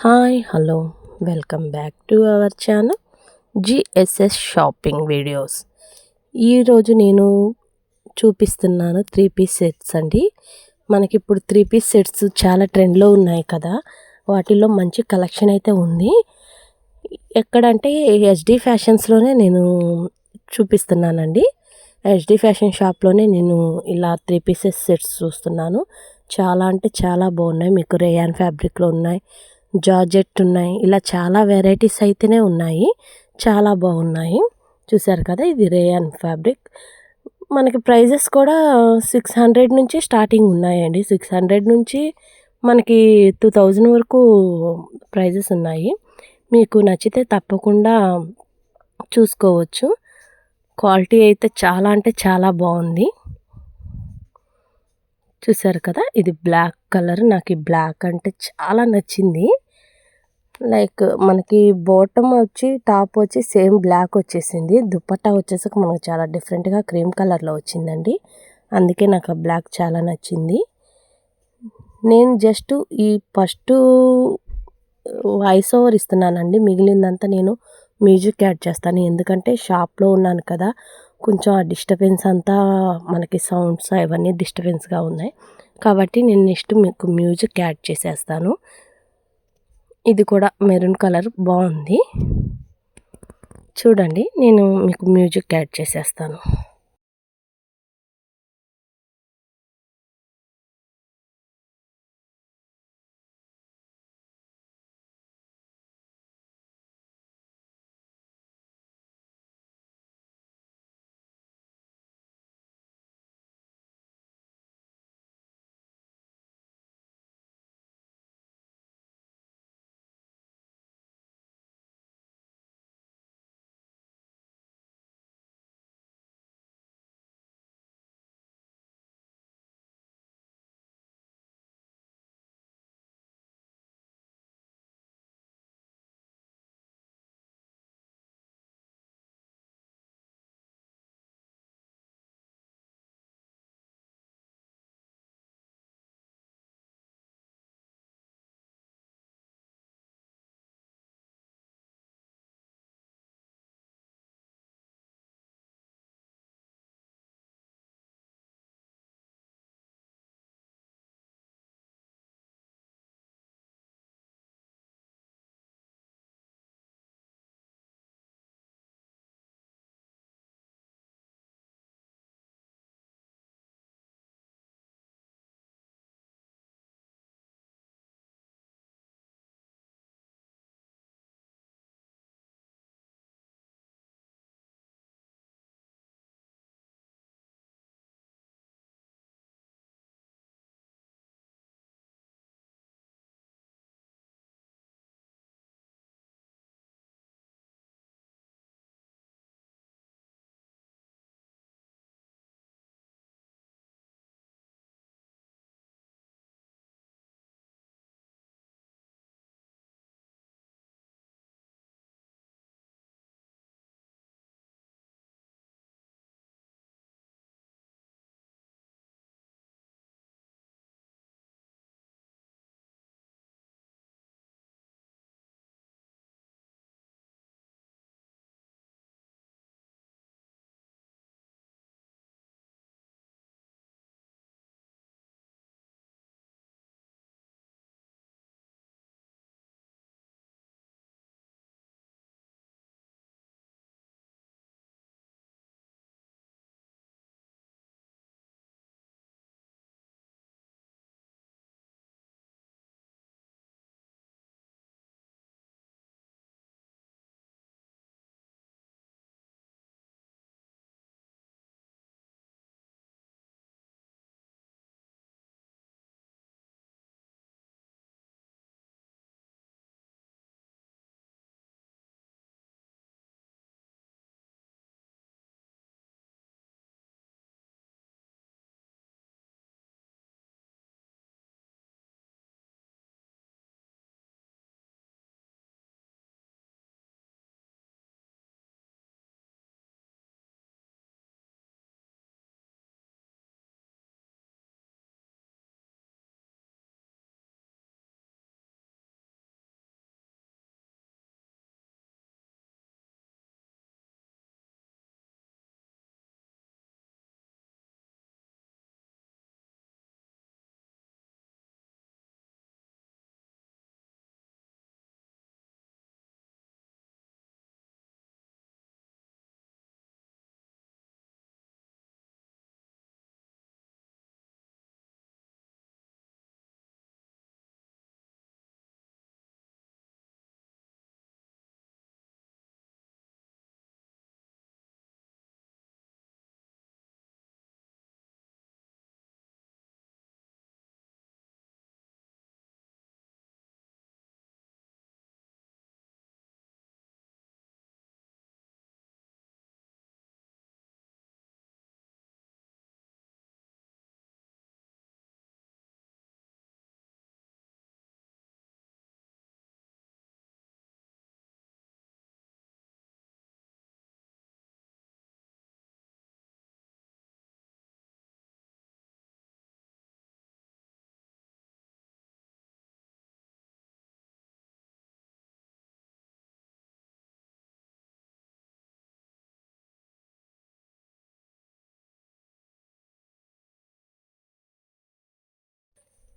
Hi hello welcome back to our channel GSS shopping videos. ఈరోజు నేను చూపిస్తున్నాను three piece sets అండి. మనకి ఇప్పుడు త్రీ పీస్ సెట్స్ చాలా ట్రెండ్లో ఉన్నాయి కదా. వాటిల్లో మంచి కలెక్షన్ అయితే ఉంది. ఎక్కడంటే హెచ్డి ఫ్యాషన్స్లోనే నేను చూపిస్తున్నానండి. హెచ్డి ఫ్యాషన్ షాప్లోనే నేను ఇలా త్రీ పీసెస్ సెట్స్ చూస్తున్నాను. చాలా అంటే చాలా బాగున్నాయి. మీకు రేయాన్ ఫ్యాబ్రిక్లో ఉన్నాయి. జార్జెట్ ఉన్నాయి. ఇలా చాలా వెరైటీస్ అయితేనే ఉన్నాయి. చాలా బాగున్నాయి. చూసారు కదా ఇది రేయాన్ ఫ్యాబ్రిక్. మనకి ప్రైజెస్ కూడా సిక్స్ హండ్రెడ్ నుంచి స్టార్టింగ్ ఉన్నాయండి. సిక్స్ హండ్రెడ్ నుంచి మనకి టూ థౌజండ్ వరకు ప్రైజెస్ ఉన్నాయి. మీకు నచ్చితే తప్పకుండా చూసుకోవచ్చు. క్వాలిటీ అయితే చాలా అంటే చాలా బాగుంది. చూసారు కదా ఇది బ్లాక్ కలర్. నాకు ఈ బ్లాక్ అంటే చాలా నచ్చింది. లైక్ మనకి బాటమ్ వచ్చి టాప్ వచ్చి సేమ్ బ్లాక్ వచ్చేసింది. దుప్పట్టా వచ్చేసి మనకు చాలా డిఫరెంట్గా క్రీమ్ కలర్లో వచ్చిందండి. అందుకే నాకు ఆ బ్లాక్ చాలా నచ్చింది. నేను జస్ట్ ఈ ఫస్ట్ వాయిస్ ఓవర్ ఇస్తున్నానండి. మిగిలిందంతా నేను మ్యూజిక్ యాడ్ చేస్తాను. ఎందుకంటే షాప్లో ఉన్నాను కదా కొంచెం ఆ డిస్టర్బెన్స్ అంతా మనకి సౌండ్స్ అవన్నీ డిస్టర్బెన్స్గా ఉన్నాయి. కాబట్టి నేను నెక్స్ట్ మీకు మ్యూజిక్ యాడ్ చేసేస్తాను. ఇది కూడా మెరూన్ కలర్ బాగుంది. చూడండి నేను మీకు మ్యూజిక్ యాడ్ చేసేస్తాను.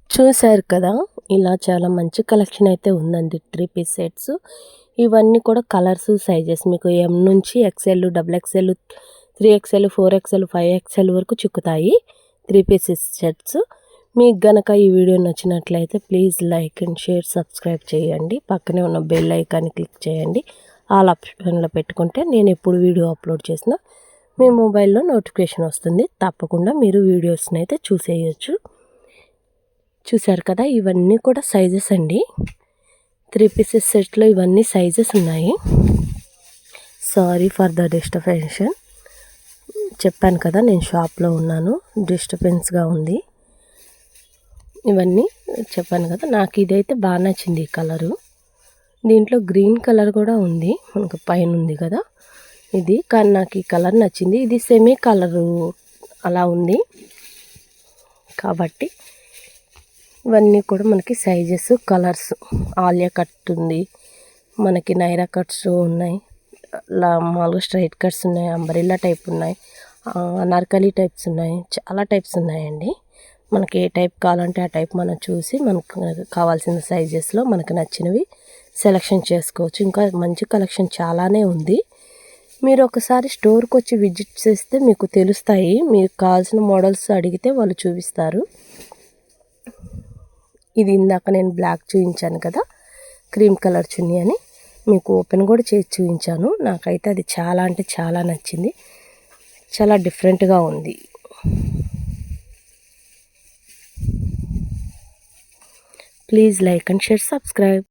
చూశారు కదా ఇలా చాలా మంచి కలెక్షన్ అయితే ఉందండి త్రీ పీస్ సెట్స్ ఇవన్నీ కూడా కలర్స్ సైజెస్ మీకు ఎం నుంచి XL double XL three XL four XL five XL వరకు చిక్కుతాయి త్రీ పీసెస్ సెట్స్ మీకు గనక ఈ వీడియో నచ్చినట్లయితే please like and share subscribe చేయండి. పక్కనే ఉన్న బెల్ ఐకాన్ని క్లిక్ చేయండి. ఆల్ ఆప్షన్లో పెట్టుకుంటే నేను ఎప్పుడు వీడియో అప్లోడ్ చేసినా మీ మొబైల్లో నోటిఫికేషన్ వస్తుంది. తప్పకుండా మీరు వీడియోస్ని అయితే చూసేయచ్చు. చూశారు కదా ఇవన్నీ కూడా సైజెస్ అండి. త్రీ పీసెస్ సెట్లో ఇవన్నీ సైజెస్ ఉన్నాయి. సారీ ఫర్ ద డిస్టర్బెన్షన్ చెప్పాను కదా నేను షాప్లో ఉన్నాను డిస్టర్బెన్స్గా ఉంది. ఇవన్నీ చెప్పాను కదా నాకు ఇదైతే బాగా నచ్చింది ఈ కలరు దీంట్లో గ్రీన్ కలర్ కూడా ఉంది మనకు పైన ఉంది కదా. ఇది కానీ నాకు ఈ కలర్ నచ్చింది. ఇది సెమీ కలరు అలా ఉంది. కాబట్టి ఇవన్నీ కూడా మనకి సైజెస్ కలర్స్ ఆలియా కట్ ఉంది. మనకి నైరా కట్స్ ఉన్నాయి. అలా మామూలుగా స్ట్రైట్ కట్స్ ఉన్నాయి. అంబరిల్లా టైప్ ఉన్నాయి. అనార్కలి టైప్స్ ఉన్నాయి. చాలా టైప్స్ ఉన్నాయండి. మనకి ఏ టైప్ కావాలంటే ఆ టైప్ మనం చూసి మనకు కావాల్సిన సైజెస్లో మనకు నచ్చినవి సెలెక్షన్ చేసుకోవచ్చు. ఇంకా మంచి కలెక్షన్ చాలానే ఉంది. మీరు ఒకసారి స్టోర్కి వచ్చి విజిట్ చేస్తే మీకు తెలుస్తాయి. మీకు కావాల్సిన మోడల్స్ అడిగితే వాళ్ళు చూపిస్తారు. ఇది ఇందాక నేను బ్లాక్ చూపించాను కదా క్రీమ్ కలర్ చున్నీ అని. మీకు ఓపెన్ కూడా చేసి చూపించాను నాకైతే అది చాలా అంటే చాలా నచ్చింది. చాలా డిఫరెంట్గా ఉంది. Please like and share subscribe